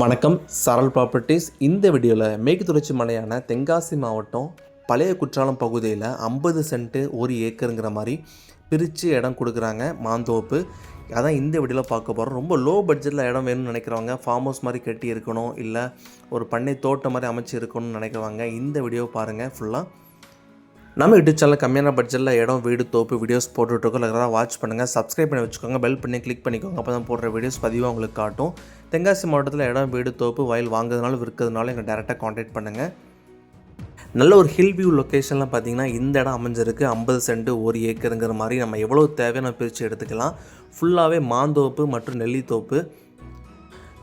வணக்கம் சரல் ப்ராப்பர்ட்டிஸ் இந்த வீடியோவில் மேற்கு தொடர்ச்சி மலையான தென்காசி மாவட்டம் பழைய குற்றாலம் பகுதியில் ஐம்பது சென்ட்டு ஒரு ஏக்கருங்கிற மாதிரி பிரித்து இடம் கொடுக்குறாங்க மாந்தோப்பு. அதான் இந்த வீடியோவில் பார்க்க போகிறோம் ரொம்ப லோ பட்ஜெட்டில் இடம் வேணும்னு நினைக்கிறவங்க ஃபார்ம் ஹவுஸ் மாதிரி கட்டி இருக்கணும் இல்லை ஒரு பண்ணை தோட்டம் மாதிரி அமைச்சு இருக்கணும்னு நினைக்கிறவங்க இந்த வீடியோ பாருங்கள் ஃபுல்லாக நம்ம யூடியூப் சேனல் கம்மியான பட்ஜெட்டில் இடம் வீடு தோப்பு வீடியோஸ் போட்டுட்ருக்கோம் ரெகுலராக வாட்ச் பண்ணுங்கள் சப்ஸ்கிரைப் பண்ணி வச்சுக்கோங்க. பெல் பண்ணி கிளிக் பண்ணிக்கோங்க. அப்போ தான் போடுற வீடியோஸ் பதிவாக உங்களுக்கு காட்டும். தென்காசி மாவட்டத்தில் இடம் வீடு தோப்பு வயல் வாங்குறதுனால விற்கிறதுனால எங்கள் டேரெக்டாக காண்டாக்ட் பண்ணுங்கள் நல்ல ஒரு ஹில் வியூ லொக்கேஷனில் பார்த்தீங்கன்னா இந்த இடம் அமைஞ்சிருக்கு. ஐம்பது சென்ட் ஒரு ஏக்கருங்கிற மாதிரி நம்ம எவ்வளோ தேவையான பிரித்து எடுத்துக்கலாம். ஃபுல்லாகவே மாந்தோப்பு மற்றும் நெல்லித்தோப்பு.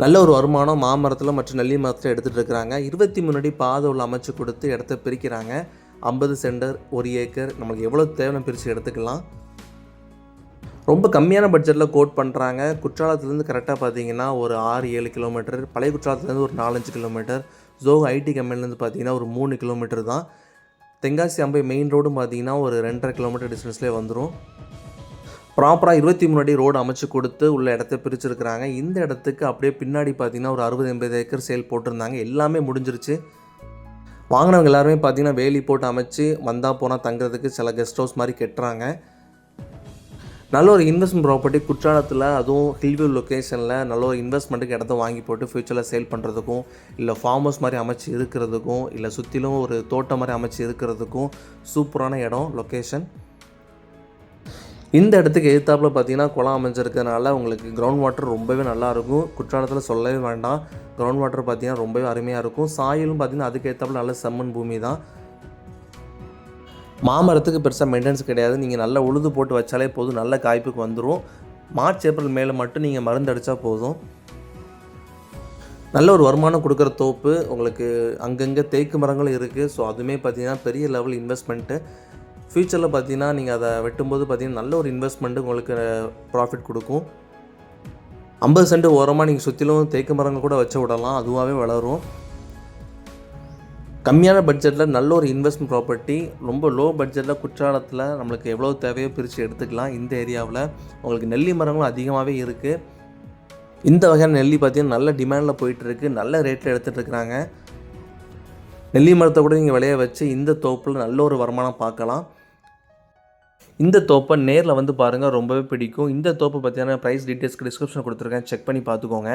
நல்ல ஒரு வருமானம் மாமரத்தில் மற்றும் நெல்லி மரத்தில் எடுத்துகிட்டு இருக்கிறாங்க. இருபத்தி முன்னாடி பாதை உள்ள அமைச்சு கொடுத்து இடத்த பிரிக்கிறாங்க. ஐம்பது சென்டர் ஒரு ஏக்கர் நம்மளுக்கு எவ்வளோ தேவையான பிரித்து எடுத்துக்கலாம். ரொம்ப கம்மியான பட்ஜெட்டில் கோட் பண்ணுறாங்க குற்றாலத்துலேருந்து கரெக்டாக பார்த்தீங்கன்னா ஒரு ஆறு ஏழு கிலோமீட்டர் பழைய குற்றாலத்துலேருந்து ஒரு நாலஞ்சு கிலோமீட்டர் ஜோகோ ஐடி கம்பெனிலேருந்து பார்த்தீங்கன்னா ஒரு மூணு கிலோமீட்டர் தான். தென்காசி அம்பை மெயின் ரோடும் பார்த்தீங்கன்னா ஒரு ரெண்டரை கிலோமீட்டர் டிஸ்டன்ஸ்லேயே வந்துடும் ப்ராப்பராக இருபத்தி மூணு அடி ரோடு அமைச்சு கொடுத்து உள்ள இடத்த பிரிச்சுருக்குறாங்க. இந்த இடத்துக்கு அப்படியே பின்னாடி பார்த்தீங்கன்னா ஒரு அறுபது எண்பது ஏக்கர் சேல் போட்டிருந்தாங்க. எல்லாமே முடிஞ்சிருச்சு. வாங்கினவங்க எல்லாருமே பார்த்தீங்கன்னா வேலி போட்டு அமைச்சு வந்தால் போனால் தங்குறதுக்கு சில கெஸ்ட் ஹவுஸ் மாதிரி கட்டுறாங்க. நல்ல ஒரு இன்வெஸ்ட்மெண்ட் ப்ராப்பர்ட்டி குற்றாலத்தில் அதுவும் ஹில்வியூ லொக்கேஷனில் நல்ல ஒரு இன்வெஸ்ட்மெண்ட்டுக்கு இடத்த வாங்கி போட்டு ஃப்யூச்சரில் சேல் பண்ணுறதுக்கும் இல்லை ஃபார்ம் ஹவுஸ் மாதிரி அமைச்சு இருக்கிறதுக்கும் இல்லை சுற்றிலும் ஒரு தோட்டம் மாதிரி அமைச்சு இருக்கிறதுக்கும் சூப்பரான இடம் லொக்கேஷன் இந்த இடத்துக்கு எதிர்த்தாப்பில் பார்த்தீங்கன்னா குளம் அமைஞ்சிருக்கிறதுனால உங்களுக்கு கிரவுண்ட் வாட்டர் ரொம்பவே நல்லாயிருக்கும் குற்றாலத்தில் சொல்லவே வேண்டாம். கிரவுண்ட் வாட்டர் பார்த்தீங்கன்னா ரொம்பவே அருமையாக இருக்கும். சாயலும் பார்த்தீங்கன்னா அதுக்கு ஏற்றாப்புல நல்ல செம்மண் பூமி தான். மாமரத்துக்கு பெருசாக மெயின்டெனன்ஸ் கிடையாது. நீங்கள் நல்லா உழுது போட்டு வச்சாலே போதும். நல்ல காய்ப்புக்கு வந்துடும் மார்ச் ஏப்ரல் மேலே மட்டும் நீங்கள் மருந்து அடித்தா போதும். நல்ல ஒரு வருமானம் கொடுக்குற தோப்பு. உங்களுக்கு அங்கங்கே தேக்கு மரங்களும் இருக்குது ஸோ அதுவுமே பார்த்தீங்கன்னா பெரிய லெவல் இன்வெஸ்ட்மெண்ட்டு ஃப்யூச்சரில் பார்த்தீங்கன்னா நீங்கள் அதை வெட்டும்போது பார்த்தீங்கன்னா நல்ல ஒரு இன்வெஸ்ட்மெண்ட்டு உங்களுக்கு ப்ராஃபிட் கொடுக்கும். ஐம்பது சென்ட் ஓரமாக நீங்கள் சுற்றிலும் தேக்கு மரங்கள் கூட வச்சு விடலாம். அதுவாகவே வளரும். கம்மியான பட்ஜெட்டில் நல்ல ஒரு இன்வெஸ்ட்மெண்ட் ப்ராப்பர்ட்டி ரொம்ப லோ பட்ஜெட்டில் குற்றாலத்தில் நம்மளுக்கு எவ்வளோ தேவையோ பிரித்து எடுத்துக்கலாம். இந்த ஏரியாவில் உங்களுக்கு நெல்லி மரங்களும் அதிகமாகவே இருக்குது இந்த வகையான நெல்லி பார்த்தீங்கன்னா நல்ல டிமாண்டில் போயிட்டுருக்கு நல்ல ரேட்டில் எடுத்துகிட்டு இருக்கிறாங்க. நெல்லி மரத்தை கூட நீங்கள் விளைய வச்சு இந்த தோப்பில் நல்ல ஒரு வருமானம் பார்க்கலாம். இந்த தோப்பை நேரில் வந்து பாருங்கள் ரொம்பவே பிடிக்கும். இந்த தோப்பை பற்றியான ப்ரைஸ் டீட்டெயில்ஸ்க்கு டிஸ்கிரிப்ஷன் கொடுத்துருக்கேன். செக் பண்ணி பார்த்துக்கோங்க.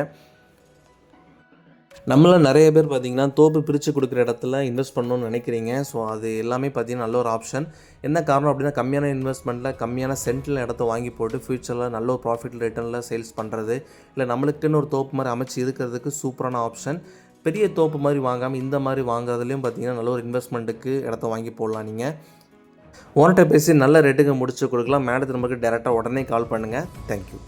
நம்மள நிறைய பேர் பார்த்தீங்கன்னா தோப்பு பிரித்து கொடுக்குற இடத்துல இன்வெஸ்ட் பண்ணணும்னு நினைக்கிறீங்க. ஸோ அது எல்லாமே பார்த்தீங்கன்னா நல்ல ஒரு ஆப்ஷன் என்ன காரணம் அப்படின்னா கம்மியான இன்வெஸ்ட்மெண்ட்டில் கம்மியான சென்ட்டில் இடத்த வாங்கி போட்டு ஃப்யூச்சரில் நல்ல ஒரு ப்ராஃபிட் ரிட்டர்னில் சேல்ஸ் பண்ணுறது இல்லை நம்மளுக்குன்னு ஒரு தோப்பு மாதிரி அமைச்சு இருக்கிறதுக்கு சூப்பரான ஆப்ஷன் பெரிய தோப்பு மாதிரி வாங்காமல் இந்த மாதிரி வாங்குறதுலையும் பார்த்தீங்கன்னா நல்ல ஒரு இன்வெஸ்ட்மெண்ட்டுக்கு இடத்த வாங்கி போடலாம் நீங்கள் ஓனர்கிட்ட பேசி நல்ல ரேட்டுக்கு முடிச்சு கொடுக்கலாம். மேடத்து நமக்கு டேரெக்டாக உடனே கால் பண்ணுங்கள் தேங்க்யூ